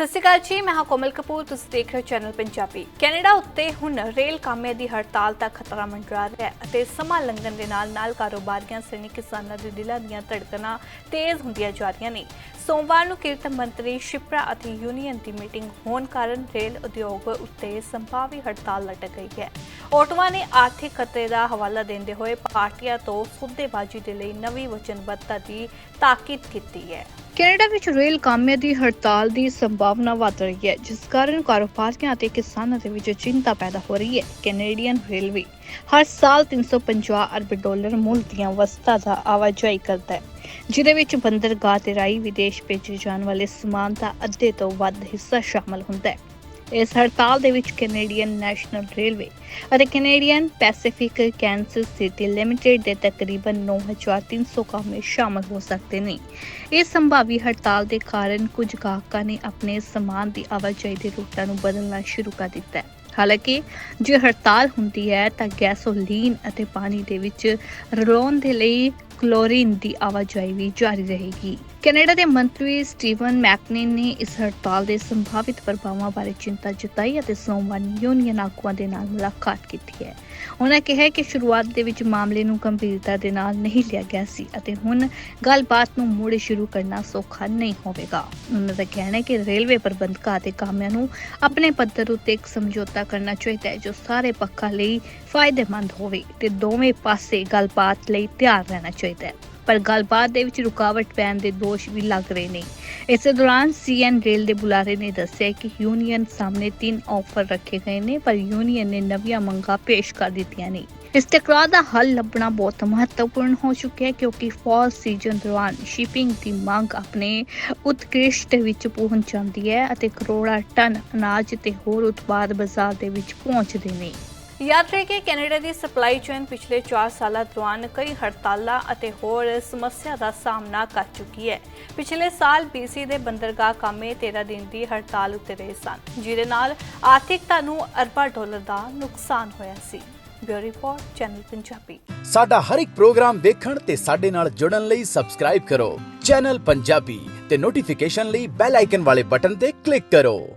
ਸਤਿ ਸ਼੍ਰੀ ਅਕਾਲ ਜੀ, ਮੈਂ ਹਾਂ ਕੋਮਲ ਕਪੂਰ, ਤੁਸੀਂ ਦੇਖ ਰਹੇ ਹੋ ਚੈਨਲ ਪੰਜਾਬੀ। ਕੈਨੇਡਾ ਉੱਤੇ ਹੁਣ ਰੇਲ ਕਾਮਿਆਂ ਦੀ ਹੜਤਾਲ ਦਾ ਖਤਰਾ ਮੰਡਰਾ ਰਿਹਾ ਹੈ ਅਤੇ ਸਮਾਂ ਲੰਘਣ ਦੇ ਨਾਲ ਨਾਲ ਕਾਰੋਬਾਰੀਆਂ ਸਣੇ ਕਿਸਾਨਾਂ ਦੇ ਦਿਲਾਂ ਦੀਆਂ ਧੜਕਣਾਂ ਤੇਜ਼ ਹੁੰਦੀਆਂ ਜਾ ਰਹੀਆਂ ਨੇ। ਸੋਮਵਾਰ ਨੂੰ ਕਿਰਤ ਮੰਤਰੀ ਸ਼ਿਪਰਾ ਅਤੇ ਯੂਨੀਅਨ ਦੀ ਮੀਟਿੰਗ ਹੋਣ ਕਾਰਨ ਰੇਲ ਉਦਯੋਗ ਉੱਤੇ ਸੰਭਾਵੀ ਹੜਤਾਲ ਲਟਕ ਗਈ ਹੈ। ਆਟੋਆ ਨੇ ਆਰਥਿਕ ਖਤਰੇ ਦਾ ਹਵਾਲਾ ਦਿੰਦੇ ਹੋਏ ਪਾਰਟੀਆਂ ਤੋਂ ਸੌਦੇਬਾਜ਼ੀ ਦੇ ਲਈ ਨਵੀਂ ਵਚਨਬੱਧਤਾ ਦੀ ਤਾਕੀਦ ਕੀਤੀ ਹੈ। ਕੈਨੇਡਾ ਵਿੱਚ ਰੇਲ ਕਾਮਿਆਂ ਦੀ ਹੜਤਾਲ ਦੀ ਸੰਭਾਵਨਾ ਵੱਧ ਰਹੀ ਹੈ, ਜਿਸ ਕਾਰਨ ਕਾਰੋਬਾਰੀਆਂ ਅਤੇ ਕਿਸਾਨਾਂ ਦੇ ਵਿੱਚ ਚਿੰਤਾ ਪੈਦਾ ਹੋ ਰਹੀ ਹੈ। ਕੈਨੇਡੀਅਨ ਰੇਲਵੇ ਹਰ ਸਾਲ 350 ਅਰਬ ਡਾਲਰ ਮੁੱਲ ਦੀਆਂ ਵਸਤਾਂ ਦਾ ਆਵਾਜਾਈ ਕਰਦਾ ਹੈ, ਜਿਹਦੇ ਵਿੱਚ ਬੰਦਰਗਾਹ ਤੇ ਰਾਈ ਵਿਦੇਸ਼ ਭੇਜੇ ਜਾਣ ਵਾਲੇ ਸਮਾਨ ਦਾ ਅੱਧੇ ਤੋਂ ਵੱਧ ਹਿੱਸਾ ਸ਼ਾਮਲ ਹੁੰਦਾ ਹੈ। ਇਸ ਹੜਤਾਲ ਦੇ ਵਿੱਚ ਕੈਨੇਡੀਅਨ ਨੈਸ਼ਨਲ ਰੇਲਵੇ ਅਤੇ Canadian Pacific Kansas City Limited ਦੇ ਤਕਰੀਬਨ 9300 ਕਾਮੇ ਸ਼ਾਮਲ ਹੋ ਸਕਦੇ ਨੇ। ਇਸ ਸੰਭਾਵੀ ਹੜਤਾਲ ਦੇ ਕਾਰਨ ਕੁਝ ਗਾਹਕਾਂ ਨੇ ਆਪਣੇ ਸਮਾਨ ਦੀ ਆਵਾਜਾਈ ਦੇ ਰੂਟਾਂ ਨੂੰ ਬਦਲਣਾ ਸ਼ੁਰੂ ਕਰ ਦਿੱਤਾ ਹੈ। ਹਾਲਾਂਕਿ, ਜੇ ਹੜਤਾਲ ਹੁੰਦੀ ਹੈ ਤਾਂ ਗੈਸੋਲੀਨ ਅਤੇ ਪਾਣੀ ਦੇ ਵਿੱਚ ਰਲਾਉਣ ਦੇ ਲਈ ਕਲੋਰੀਨ ਦੀ ਆਵਾਜਾਈ ਵੀ ਜਾਰੀ ਰਹੇਗੀ। ਕੈਨੇਡਾ ਦੇ ਮੰਤਰੀ ਸਟੀਵਨ ਮੈਕਨਿਨ ਨੇ ਇਸ ਹੜਤਾਲ ਦੇ ਸੰਭਾਵਿਤ ਪ੍ਰਭਾਵਾਂ ਬਾਰੇ ਚਿੰਤਾ ਜਤਾਈ ਅਤੇ ਸੋਮਵਾਰ ਯੂਨੀਅਨ ਆਗੂਆਂ ਦੇ ਨਾਲ ਮੁਲਾਕਾਤ ਕੀਤੀ ਹੈ। ਉਹਨਾਂ ਕਿਹਾ ਕਿ ਸ਼ੁਰੂਆਤ ਦੇ ਵਿੱਚ ਮਾਮਲੇ ਨੂੰ ਗੰਭੀਰਤਾ ਦੇ ਨਾਲ ਨਹੀਂ ਲਿਆ ਗਿਆ ਸੀ ਅਤੇ ਹੁਣ ਗੱਲਬਾਤ ਨੂੰ ਮੁੜ ਸ਼ੁਰੂ ਕਰਨਾ ਸੌਖਾ ਨਹੀਂ ਹੋਵੇਗਾ। ਉਹਨਾਂ ਦਾ ਕਹਿਣਾ ਹੈ ਕਿ ਰੇਲਵੇ ਪ੍ਰਬੰਧਕਾਂ ਅਤੇ ਕਾਮਿਆਂ ਨੂੰ ਆਪਣੇ ਪੱਧਰ ਉੱਤੇ ਇੱਕ ਸਮਝੌਤਾ ਕਰਨਾ ਚਾਹੀਦਾ ਹੈ ਜੋ ਸਾਰੇ ਪੱਖਾਂ ਲਈ ਫਾਇਦੇਮੰਦ ਹੋਵੇ ਤੇ ਦੋਵੇਂ ਪਾਸੇ ਗੱਲਬਾਤ ਲਈ ਤਿਆਰ ਰਹਿਣਾ ਚਾਹੀਦਾ ਹੈ। ਪਰ ਗੱਲਬਾਤ ਦੇ ਵਿੱਚ ਰੁਕਾਵਟ ਪੈਣ ਦੇ ਦੋਸ਼ ਵੀ ਲੱਗ ਰਹੇ ਨੇ। ਇਸੇ ਦੌਰਾਨ ਸੀਐਨ ਰੇਲ ਦੇ ਬੁਲਾਰੇ ਨੇ ਦੱਸਿਆ ਕਿ ਯੂਨੀਅਨ ਸਾਹਮਣੇ ਤਿੰਨ ਆਫਰ ਰੱਖੇ ਗਏ ਨੇ, ਪਰ ਯੂਨੀਅਨ ਨੇ ਨਵੀਆਂ ਮੰਗਾਂ ਪੇਸ਼ ਕਰ ਦਿੱਤੀਆਂ ਨੇ। ਇਸ ਟਕਰਾਅ ਦਾ ਹੱਲ ਲੱਭਣਾ ਬਹੁਤ ਮਹੱਤਵਪੂਰਨ ਹੋ ਚੁੱਕਿਆ ਹੈ, ਕਿਉਂਕਿ ਫਾਲ ਸੀਜ਼ਨ ਦੌਰਾਨ ਸ਼ਿਪਿੰਗ ਦੀ ਮੰਗ ਆਪਣੇ ਉਤਕ੍ਰਿਸ਼ਟ ਵਿੱਚ ਪਹੁੰਚ ਜਾਂਦੀ ਹੈ ਅਤੇ ਕਰੋੜਾਂ ਟਨ ਅਨਾਜ ਤੇ ਹੋਰ ਉਤਪਾਦ ਬਾਜ਼ਾਰ ਦੇ ਵਿੱਚ ਪਹੁੰਚਦੇ ਨੇ। ਯਾਦ ਰੱਖੇ ਕਿ ਕੈਨੇਡਾ ਦੀ ਸਪਲਾਈ ਚੇਨ ਪਿਛਲੇ 4 ਸਾਲਾਂ ਦੌਰਾਨ ਕਈ ਹੜਤਾਲਾਂ ਅਤੇ ਹੋਰ ਸਮੱਸਿਆ ਦਾ ਸਾਹਮਣਾ ਕਰ ਚੁੱਕੀ ਹੈ। ਪਿਛਲੇ ਸਾਲ BC ਦੇ ਬੰਦਰਗਾਹ ਕਾਮੇ 13 ਦਿਨ ਦੀ ਹੜਤਾਲ ਉੱਤੇ ਰਹੇ ਸਨ। ਜਿਹਦੇ ਨਾਲ ਆਰਥਿਕਤਾ ਨੂੰ ਅਰਬਾਂ ਡਾਲਰ ਦਾ ਨੁਕਸਾਨ ਹੋਇਆ ਸੀ। Bureau report, channel Punjabi. ਸਾਡਾ ਹਰ ਇੱਕ ਪ੍ਰੋਗਰਾਮ ਦੇਖਣ ਤੇ ਸਾਡੇ ਨਾਲ ਜੁੜਨ ਲਈ ਸਬਸਕ੍ਰਾਈਬ ਕਰੋ। ਚੈਨਲ ਪੰਜਾਬੀ ਤੇ ਨੋਟੀਫਿਕੇਸ਼ਨ ਲਈ ਬੈਲ ਆਈਕਨ ਵਾਲੇ ਬਟਨ ਤੇ ਕਲਿੱਕ ਕਰੋ।